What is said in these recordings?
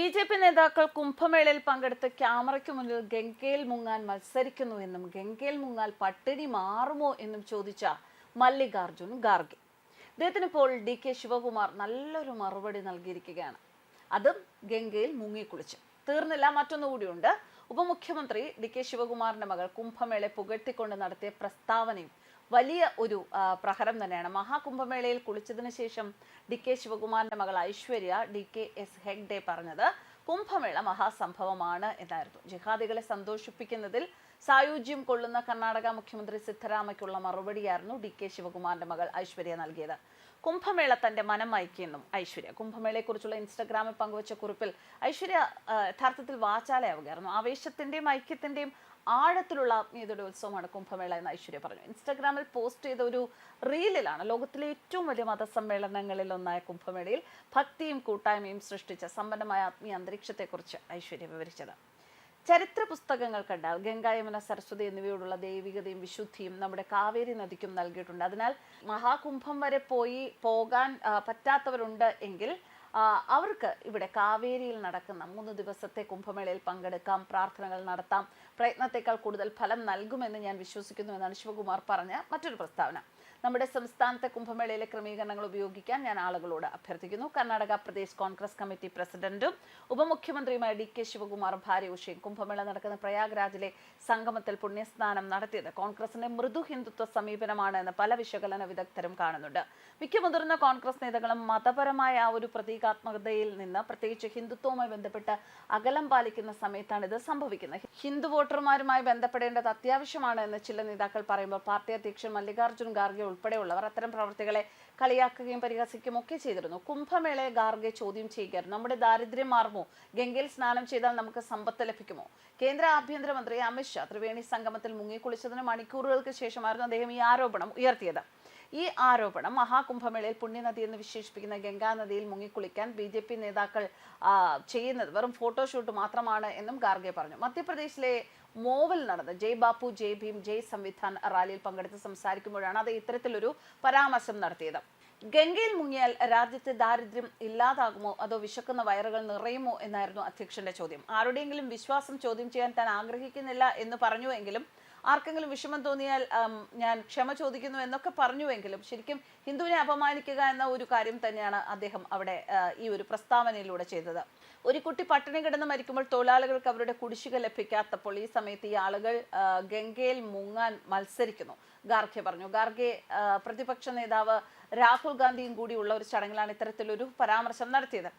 B J P നേതാക്കൾ കുംഭമേളയിൽ പങ്കെടുത്ത് ക്യാമറയ്ക്ക് മുന്നിൽ ഗംഗയിൽ മുങ്ങാൻ മത്സരിക്കുന്നു എന്നും ഗംഗയിൽ മുങ്ങാൽ പട്ടിണി മാറുമോ എന്നും ചോദിച്ച മല്ലികാർജുൻ ഖാർഗെ. ഇദ്ദേഹത്തിന് ഇപ്പോൾ ഡി കെ ശിവകുമാർ നല്ലൊരു മറുപടി നൽകിയിരിക്കുകയാണ്. അതും ഗംഗയിൽ മുങ്ങിക്കുളിച്ച്. തീർന്നില്ല മറ്റൊന്നുകൂടിയുണ്ട് ഉപമുഖ്യമന്ത്രി ഡി കെ ശിവകുമാറിന്റെ മകൾ കുംഭമേളയെ പുകഴ്ത്തിക്കൊണ്ട് നടത്തിയ പ്രസ്താവനയും വലിയ ഒരു പ്രഹരം തന്നെയാണ്. മഹാകുംഭമേളയിൽ കുളിച്ചതിന് ശേഷം ഡി കെ ശിവകുമാറിന്റെ മകൾ Aishwarya D K S Hegde പറഞ്ഞത് കുംഭമേള മഹാസംഭവമാണ് എന്നായിരുന്നു. ജിഹാദികളെ സന്തോഷിപ്പിക്കുന്നതിൽ സായുജ്യം കൊള്ളുന്ന കർണാടക മുഖ്യമന്ത്രി സിദ്ധരാമയ്ക്കുള്ള മറുപടിയായിരുന്നു ഡി കെ ശിവകുമാറിന്റെ മകൾ ഐശ്വര്യ നൽകിയത്. കുംഭമേള തന്റെ മനം മയക്കിയെന്നും ഐശ്വര്യ. കുംഭമേളയെക്കുറിച്ചുള്ള ഇൻസ്റ്റഗ്രാമിൽ പങ്കുവച്ച കുറിപ്പിൽ ഐശ്വര്യ യഥാർത്ഥത്തിൽ വാചാലയാവുകയായിരുന്നു. ആവേശത്തിന്റെയും ഐക്യത്തിന്റെയും ആഴത്തിലുള്ള ആത്മീയതയുടെ ഉത്സവമാണ് കുംഭമേള എന്ന് ഐശ്വര്യ പറഞ്ഞു. ഇൻസ്റ്റാഗ്രാമിൽ പോസ്റ്റ് ചെയ്ത ഒരു റീലിലാണ് ലോകത്തിലെ ഏറ്റവും വലിയ മതസമ്മേളനങ്ങളിൽ ഒന്നായ കുംഭമേളയിൽ ഭക്തിയും കൂട്ടായ്മയും സൃഷ്ടിച്ച സമ്പന്നമായ ആത്മീയ അന്തരീക്ഷത്തെക്കുറിച്ച് ഐശ്വര്യ വിവരിച്ചത്. ചരിത്ര പുസ്തകങ്ങൾ കണ്ടാൽ ഗംഗായമന യമുന സരസ്വതി എന്നിവയോടുള്ള ദൈവികതയും വിശുദ്ധിയും നമ്മുടെ കാവേരി നദിക്കും നൽകിയിട്ടുണ്ട്. അതിനാൽ മഹാകുംഭം വരെ പോയി പോകാൻ പറ്റാത്തവരുണ്ട് എങ്കിൽ അവർക്ക് ഇവിടെ കാവേരിയിൽ നടക്കുന്ന മൂന്ന് ദിവസത്തെ കുംഭമേളയിൽ പങ്കെടുക്കാം പ്രാർത്ഥനകൾ നടത്താം. പ്രയത്നത്തെക്കാൾ കൂടുതൽ ഫലം നൽകുമെന്ന് ഞാൻ വിശ്വസിക്കുന്നു എന്നാണ് ശിവകുമാർ പറഞ്ഞ മറ്റൊരു പ്രസ്താവന. നമ്മുടെ സംസ്ഥാനത്തെ കുംഭമേളയിലെ ക്രമീകരണങ്ങൾ ഉപയോഗിക്കാൻ ഞാൻ ആളുകളോട് അഭ്യർത്ഥിക്കുന്നു. കർണാടക പ്രദേശ് കോൺഗ്രസ് കമ്മിറ്റി പ്രസിഡന്റും ഉപമുഖ്യമന്ത്രിയുമായ ഡി കെ ശിവകുമാർ ഭാര്യ ഉഷയും കുംഭമേള നടക്കുന്ന പ്രയാഗ്രാജിലെ സംഗമത്തിൽ പുണ്യസ്നാനം നടത്തിയത് കോൺഗ്രസിന്റെ മൃദു ഹിന്ദുത്വ സമീപനമാണ് എന്ന് പല വിശകലന വിദഗ്ധരും കാണുന്നുണ്ട്. മിക്ക മുതിർന്ന കോൺഗ്രസ് നേതാക്കളും മതപരമായ ആ ഒരു പ്രതീകാത്മകതയിൽ നിന്ന് പ്രത്യേകിച്ച് ഹിന്ദുത്വവുമായി ബന്ധപ്പെട്ട് അകലം പാലിക്കുന്ന സമയത്താണ് ഇത് സംഭവിക്കുന്നത്. ഹിന്ദു വോട്ടർമാരുമായി ബന്ധപ്പെടേണ്ടത് അത്യാവശ്യമാണ് എന്ന് ചില നേതാക്കൾ പറയുമ്പോൾ പാർട്ടി അധ്യക്ഷൻ മല്ലികാർജുൻ ഖാർഗെ ഉൾപ്പെടെയുള്ളവർ അത്തരം പ്രവർത്തികളെ കളിയാക്കുകയും പരിഹസിക്കുകയും ഒക്കെ ചെയ്തിരുന്നു. കുംഭമേളയെ ഗാർഗെ ചോദ്യം ചെയ്യുകയായിരുന്നു. നമ്മുടെ ദാരിദ്ര്യം മാറുമോ ഗംഗയിൽ സ്നാനം ചെയ്താൽ നമുക്ക് സമ്പത്ത് ലഭിക്കുമോ? കേന്ദ്ര ആഭ്യന്തരമന്ത്രി അമിത്ഷാ ത്രിവേണി സംഗമത്തിൽ മുങ്ങിക്കുളിച്ചതിന് മണിക്കൂറുകൾക്ക് ശേഷമായിരുന്നു അദ്ദേഹം ഈ ആരോപണം ഉയർത്തിയത്. ഈ ആരോപണം മഹാകുംഭമേളയിൽ പുണ്യനദി എന്ന് വിശേഷിപ്പിക്കുന്ന ഗംഗാ നദിയിൽ മുങ്ങിക്കുളിക്കാൻ ബി ജെ പി നേതാക്കൾ ചെയ്യുന്നത് വെറും ഫോട്ടോഷൂട്ട് മാത്രമാണ് എന്നും ഗാർഗെ പറഞ്ഞു. മധ്യപ്രദേശിലെ മോവിൽ നടന്ന ജയ് ബാപ്പു ജയ് ഭീം ജയ് സംവിധാൻ റാലിയിൽ പങ്കെടുത്ത് സംസാരിക്കുമ്പോഴാണ് അത് ഇത്തരത്തിലൊരു പരാമർശം നടത്തിയത്. ഗംഗയിൽ മുങ്ങിയാൽ രാജ്യത്തെ ദാരിദ്ര്യം ഇല്ലാതാകുമോ? അതോ വിശക്കുന്ന വയറുകൾ നിറയുമോ? എന്നായിരുന്നു അധ്യക്ഷന്റെ ചോദ്യം. ആരുടെയെങ്കിലും വിശ്വാസം ചോദ്യം ചെയ്യാൻ താൻ ആഗ്രഹിക്കുന്നില്ല എന്ന് പറഞ്ഞുവെങ്കിലും ആർക്കെങ്കിലും വിഷമം തോന്നിയാൽ ഞാൻ ക്ഷമ ചോദിക്കുന്നു എന്നൊക്കെ പറഞ്ഞുവെങ്കിലും ശരിക്കും ഹിന്ദുവിനെ അപമാനിക്കുക എന്ന ഒരു കാര്യം തന്നെയാണ് അദ്ദേഹം അവിടെ ഈ ഒരു പ്രസ്താവനയിലൂടെ ചെയ്തത്. ഒരു കുട്ടി പട്ടിണി കിടന്ന് മരിക്കുമ്പോൾ തൊഴിലാളികൾക്ക് അവരുടെ കുടിശ്ശിക ലഭിക്കാത്തപ്പോൾ ഈ സമയത്ത് ഈ ആളുകൾ ഗംഗയിൽ മുങ്ങാൻ മത്സരിക്കുന്നു. ഗാർഖെ പറഞ്ഞു. ഗാർഖെ പ്രതിപക്ഷ നേതാവ് രാഹുൽ ഗാന്ധിയും കൂടിയുള്ള ഒരു ചടങ്ങിലാണ് ഇത്തരത്തിലൊരു പരാമർശം നടത്തിയത്.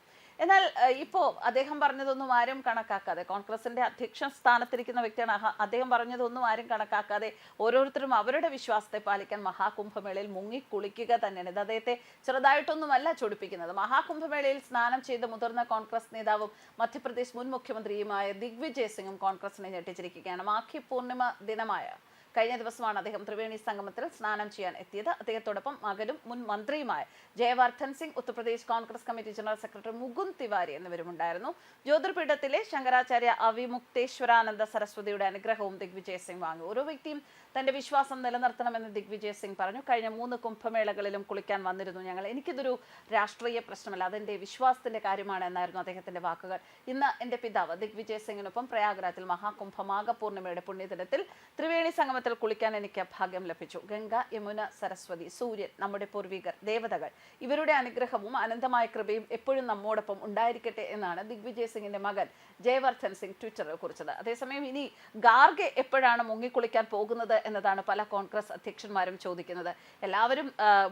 എന്നാൽ ഇപ്പോൾ ഇപ്പോ അദ്ദേഹം പറഞ്ഞതൊന്നും ആരും കണക്കാക്കാതെ കോൺഗ്രസിന്റെ അധ്യക്ഷ സ്ഥാനത്തിരിക്കുന്ന വ്യക്തിയാണ് അദ്ദേഹം പറഞ്ഞതൊന്നും ആരും കണക്കാക്കാതെ ഓരോരുത്തരും അവരുടെ വിശ്വാസത്തെ പാലിക്കാൻ മഹാകുംഭമേളയിൽ മുങ്ങിക്കുളിക്കുക തന്നെയാണ്. ഇത് അദ്ദേഹത്തെ ചെറുതായിട്ടൊന്നുമല്ല ചൊടിപ്പിക്കുന്നത്. മഹാകുംഭമേളയിൽ സ്നാനം ചെയ്ത മുതിർന്ന കോൺഗ്രസ് നേതാവും മധ്യപ്രദേശ് മുൻ മുഖ്യമന്ത്രിയുമായ ദിഗ്വിജയ് സിംഗും കോൺഗ്രസിനെ ഞെട്ടിച്ചിരിക്കുകയാണ്. മാഖി പൂർണിമ ദിനമായ കഴിഞ്ഞ ദിവസമാണ് അദ്ദേഹം ത്രിവേണി സംഗമത്തിൽ സ്നാനം ചെയ്യാൻ എത്തിയത്. അദ്ദേഹത്തോടൊപ്പം മകനും മുൻ മന്ത്രിയുമായ Jayavardhan Singh Uttar Pradesh Congress committee general secretary Mukund Tiwari എന്നിവരും ഉണ്ടായിരുന്നു ജ്യോതിർപീഠത്തിലെ ശങ്കരാചാര്യ അവിമുക്തേശ്വരാനന്ദ സരസ്വതിയുടെ അനുഗ്രഹവും ദിഗ്വിജയ് സിംഗ് വാങ്ങി. ഓരോ വ്യക്തിയും തന്റെ വിശ്വാസം നിലനിർത്തണമെന്ന് ദിഗ്വിജയ് സിംഗ് പറഞ്ഞു. കഴിഞ്ഞ മൂന്ന് കുംഭമേളകളിലും കുളിക്കാൻ വന്നിരുന്നു ഞങ്ങൾ. എനിക്കിതൊരു രാഷ്ട്രീയ പ്രശ്നമല്ല അതെന്റെ വിശ്വാസത്തിന്റെ കാര്യമാണ് എന്നായിരുന്നു അദ്ദേഹത്തിന്റെ വാക്കുകൾ. ഇന്ന് എന്റെ പിതാവ് ദിഗ്വിജയ് സിംഗിനൊപ്പം പ്രയാഗ്രാജിൽ മഹാകുംഭ മാഘപൂർണിമയുടെ പുണ്യദിനത്തിൽ ത്രിവേണി സംഗമത്തിൽ കുളിക്കാൻ എനിക്ക് ഭാഗ്യം ലഭിച്ചു. ഗംഗ യമുന സരസ്വതി സൂര്യൻ നമ്മുടെ പൂർവികർ ദേവതകൾ. ഇവരുടെ അനുഗ്രഹവും അനന്തമായ കൃപയും എപ്പോഴും നമ്മോടൊപ്പം ഉണ്ടായിരിക്കട്ടെ എന്നാണ് ദിഗ്വിജയ് സിംഗിന്റെ മകൻ ജയവർദ്ധൻ സിംഗ് ട്വിറ്ററിൽ കുറിച്ചത്. അതേസമയം ഇനി ഗാർഗെ എപ്പോഴാണ് മുങ്ങിക്കുളിക്കാൻ പോകുന്നത് എന്നതാണ് പല കോൺഗ്രസ് അധ്യക്ഷന്മാരും ചോദിക്കുന്നത്. എല്ലാവരും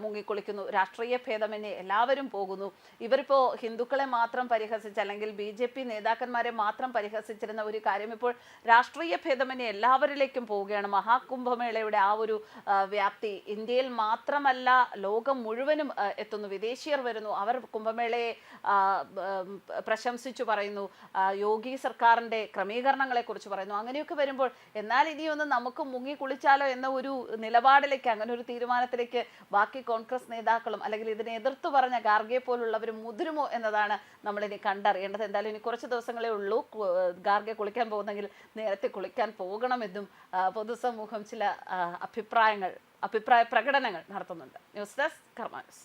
മുങ്ങിക്കുളിക്കുന്നു. രാഷ്ട്രീയ ഭേദമന്യേ എല്ലാവരും പോകുന്നു. ഇവരിപ്പോ ഹിന്ദുക്കളെ മാത്രം പരിഹസിച്ച് അല്ലെങ്കിൽ ബി ജെ പി നേതാക്കന്മാരെ മാത്രം പരിഹസിച്ചിരുന്ന ഒരു കാര്യം ഇപ്പോൾ രാഷ്ട്രീയ ഭേദമന്യേ എല്ലാവരിലേക്കും പോവുകയാണ്. മഹാകുംഭമേളയുടെ ആ ഒരു വ്യാപ്തി. ഇന്ത്യയിൽ മാത്രമല്ല ലോകം മുഴുവനും എത്തുന്നു. വിദേശീയർ വരുന്നു. അവർ കുംഭമേളയെ പ്രശംസിച്ചു പറയുന്നു. യോഗി സർക്കാരിന്റെ ക്രമീകരണങ്ങളെ കുറിച്ച് പറയുന്നു. അങ്ങനെയൊക്കെ വരുമ്പോൾ എന്നാൽ ഇനിയൊന്ന് നമുക്ക് മുങ്ങി കുളിച്ചാലോ എന്ന ഒരു നിലപാടിലേക്ക് അങ്ങനെ ഒരു തീരുമാനത്തിലേക്ക് ബാക്കി കോൺഗ്രസ് നേതാക്കളും അല്ലെങ്കിൽ ഇതിനെ എതിർത്തു പറഞ്ഞ ഗാർഗെ പോലുള്ളവർ മുതിരുമോ എന്നതാണ് നമ്മളിനി കണ്ടറിയേണ്ടത്. എന്തായാലും ഇനി കുറച്ച് ദിവസങ്ങളേ ഉള്ളൂ ഗാർഗെ കുളിക്കാൻ പോകുന്നെങ്കിൽ നേരത്തെ കുളിക്കാൻ പോകണമെന്നും ആ, പൊതുസമൂഹം ചില അഭിപ്രായങ്ങൾ അഭിപ്രായ പ്രകടനങ്ങൾ നടത്തുന്നുണ്ട്. News desk കർമാനസ്